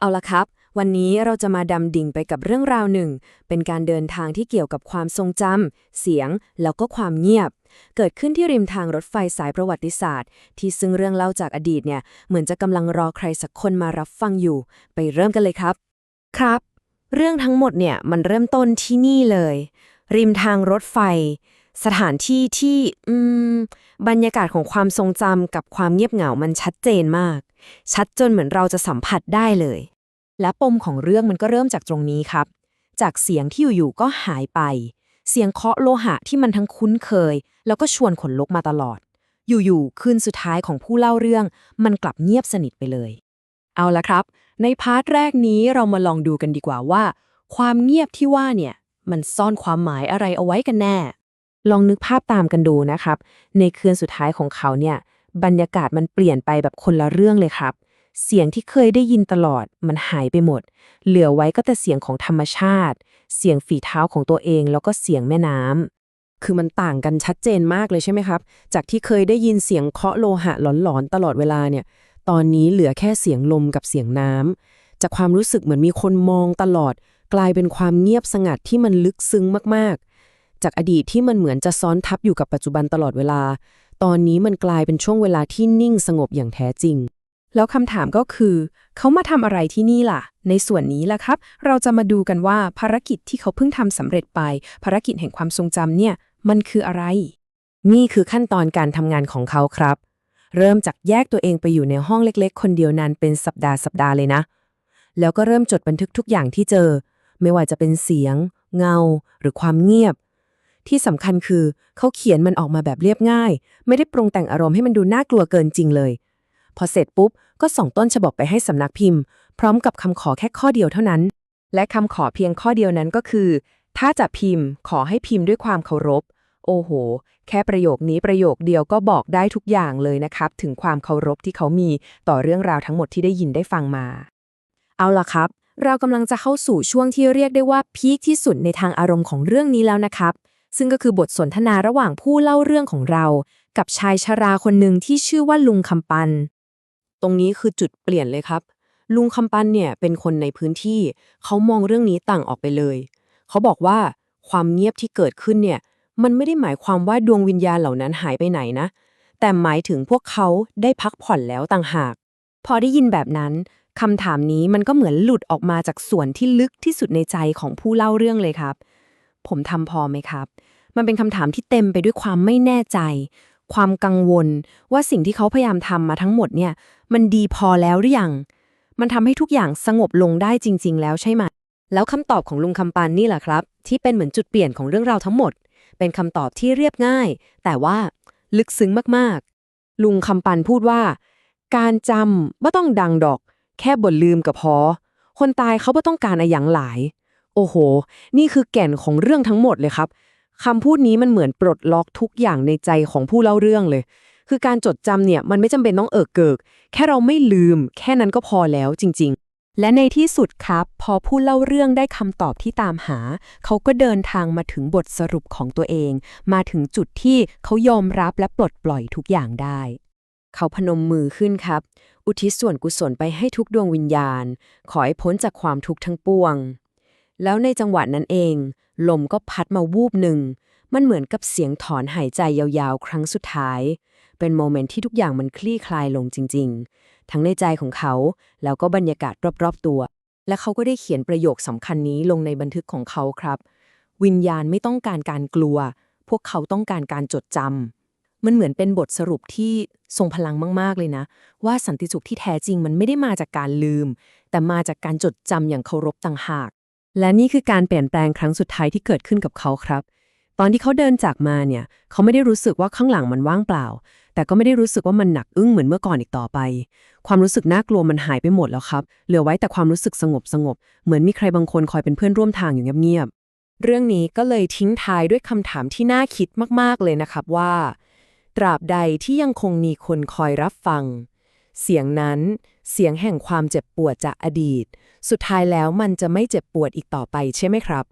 เอาละครับ วันนี้เราจะมาดำดิ่งไปกับเรื่องราวหนึ่ง เป็นการเดินทางที่เกี่ยวกับความทรงจำ เสียง แล้วก็ความเงียบ เกิดขึ้นที่ริมทางรถไฟสายประวัติศาสตร์ ที่ซึ่งเรื่องเล่าจากอดีตเนี่ย เหมือนจะกำลังรอใครสักคนมารับฟังอยู่ ไปเริ่มกันเลยครับ ครับ เรื่องทั้งหมดเนี่ยมันเริ่มต้นที่นี่เลย ริมทางรถไฟ สถานที่ที่ อืม บรรยากาศของความทรงจำกับความเงียบเหงามันชัดเจนมาก ชัดจนเหมือนเราจะสัมผัสได้เลย และปมของเรื่องมันก็เริ่มจากตรงนี้ครับ จากเสียงที่อยู่ๆก็หายไป เสียงเคาะโลหะที่มันทั้งคุ้นเคย แล้วก็ชวนขนลุกมาตลอด อยู่ๆคืนสุดท้ายของผู้เล่าเรื่อง มันกลับเงียบสนิทไปเลย เอาละครับ ในพาร์ทแรกนี้เรามาลองดูกันดีกว่าว่า ความเงียบที่ว่าเนี่ยมันซ่อนความหมายอะไรเอาไว้กันแน่ ลองนึกภาพตามกันดูนะครับ ในคืนสุดท้ายของเขาเนี่ย บรรยากาศมันเปลี่ยนไปแบบคนละเรื่องเลยครับ เสียงที่เคยได้ยินตลอดมันหายไปหมด เหลือไว้ก็แต่เสียงของธรรมชาติ เสียงฝีเท้าของตัวเองแล้วก็เสียงแม่น้ำ คือมันต่างกันชัดเจนมากเลยใช่ไหมครับ จากที่เคยได้ยินเสียงเคาะโลหะหลอนๆตลอดเวลาเนี่ย ตอนนี้เหลือแค่เสียงลมกับเสียงน้ำจากความรู้สึกเหมือนมีคนมองตลอด กลายเป็นความเงียบสงัดที่มันลึกซึ้งมากๆ จากอดีตที่มันเหมือนจะซ้อนทับอยู่กับปัจจุบันตลอดเวลา ตอนนี้มันกลายเป็นช่วงเวลาที่นิ่งสงบอย่างแท้จริง แล้วคำถามก็คือ เขามาทำอะไรที่นี่ล่ะ ในส่วนนี้ล่ะครับ เราจะมาดูกันว่าภารกิจที่เขาเพิ่งทำสำเร็จไป ภารกิจแห่งความทรงจำเนี่ย มันคืออะไร นี่คือขั้นตอนการทำงานของเขาครับ เริ่มจากแยกตัวเองไปอยู่ในห้องเล็ก ๆ คนเดียวนานเป็นสัปดาห์สัปดาห์เลยนะ แล้วก็เริ่มจดบันทึกทุกอย่างที่เจอ ไม่ว่าจะเป็นเสียง เงา หรือความเงียบ ที่สำคัญคือเขาเขียนมันออกมาแบบเรียบง่าย ไม่ได้ปรุงแต่งอารมณ์ให้มันดูน่ากลัวเกินจริงเลย พอเสร็จปุ๊บ ก็ส่งต้นฉบับไปให้สำนักพิมพ์ พร้อมกับคำขอแค่ข้อเดียวเท่านั้น และคำขอเพียงข้อเดียวนั้นก็คือ ถ้าจะพิมพ์ขอให้พิมพ์ด้วยความเคารพ โอ้โห แค่ประโยคนี้ประโยคเดียวก็บอกได้ทุกอย่างเลยนะครับ ถึงความเคารพที่เขามีต่อเรื่องราวทั้งหมดที่ได้ยินได้ฟังมา เอาล่ะครับ เรากำลังจะเข้าสู่ช่วงที่เรียกได้ว่าพีคที่สุดในทางอารมณ์ของเรื่องนี้แล้วนะครับ ซึ่งก็คือบทสนทนาระหว่างผู้เล่าเรื่องของเรา กับชายชราคนหนึ่งที่ชื่อว่าลุงคำปัน ตรงนี้คือจุดเปลี่ยนเลยครับ ลุงคำปันเนี่ยเป็นคนในพื้นที่ เขามองเรื่องนี้ต่างออกไปเลย เขาบอกว่าความเงียบที่เกิดขึ้นเนี่ย มันไม่ได้หมายความว่าดวงวิญญาณเหล่านั้นหายไปไหนนะ แต่หมายถึงพวกเขาได้พักผ่อนแล้วต่างหาก พอได้ยินแบบนั้นคำถามนี้มันก็เหมือนหลุดออกมาจากส่วนที่ลึกที่สุดในใจของผู้เล่าเรื่องเลยครับ ผมทำพอไหมครับ มันเป็นคำถามที่เต็มไปด้วยความไม่แน่ใจ ความกังวล ว่าสิ่งที่เขาพยายามทำมาทั้งหมดเนี่ย มันดีพอแล้วหรือยัง มันทำให้ทุกอย่างสงบลงได้จริง ๆ แล้วใช่ไหม แล้วคำตอบของลุงคำปันนี่แหละครับ ที่เป็นเหมือนจุดเปลี่ยนของเรื่องราวทั้งหมด เป็นคำตอบที่เรียบง่าย แต่ว่าลึกซึ้งมากๆ ลุงคำปันพูดว่า การจำไม่ต้องดังดอก แค่บ่นลืมก็พอ คนตายเขาไม่ต้องการอะไรอย่างหลาย โอ้โห นี่คือแก่นของเรื่องทั้งหมดเลยครับ คำพูดนี้มันเหมือนปลดล็อกทุกอย่างในใจของผู้เล่าเรื่องเลย คือการจดจำเนี่ยมันไม่จำเป็นต้องเอิกเกิก แค่เราไม่ลืม แค่นั้นก็พอแล้วจริง ๆและในที่สุดครับ พอผู้เล่าเรื่องได้คำตอบที่ตามหา เขาก็เดินทางมาถึงบทสรุปของตัวเอง มาถึงจุดที่เขายอมรับและปลดปล่อยทุกอย่างได้ เขาพนมมือขึ้นครับ อุทิศส่วนกุศลไปให้ทุกดวงวิญญาณ ขอให้พ้นจากความทุกข์ทั้งปวง แล้วในจังหวะนั้นเอง ลมก็พัดมาวูบหนึ่ง มันเหมือนกับเสียงถอนหายใจยาวๆ ครั้งสุดท้าย เป็นโมเมนต์ที่ทุกอย่างมันคลี่คลายลงจริง ๆ ทั้งในใจของเขา แล้วก็บรรยากาศรอบๆตัว และเขาก็ได้เขียนประโยคสำคัญนี้ลงในบันทึกของเขาครับ วิญญาณไม่ต้องการการกลัว พวกเขาต้องการการจดจำมันเหมือนเป็นบทสรุปที่ทรงพลังมากๆเลยนะ ว่าสันติสุขที่แท้จริงมันไม่ได้มาจากการลืม แต่มาจากการจดจำอย่างเคารพต่างหาก และนี่คือการเปลี่ยนแปลงครั้งสุดท้ายที่เกิดขึ้นกับเขาครับ ตอนที่เขาเดินจากมาเนี่ย เขาไม่ได้รู้สึกว่าข้างหลังมันว่างเปล่า แต่ก็ไม่ได้รู้สึกว่ามันหนักอึ้งเหมือนเมื่อก่อนอีกต่อไป ความรู้สึกน่ากลัวมันหายไปหมดแล้วครับ เหลือไว้แต่ความรู้สึกสงบสงบ เหมือนมีใครบางคนคอยเป็นเพื่อนร่วมทางอยู่เงียบๆ เรื่องนี้ก็เลยทิ้งท้ายด้วยคำถามที่น่าคิดมากๆเลยนะครับว่า ตราบใดที่ยังคงมีคนคอยรับฟัง เสียงนั้น เสียงแห่งความเจ็บปวดจากอดีต สุดท้ายแล้วมันจะไม่เจ็บปวดอีกต่อไปใช่ไหมครับ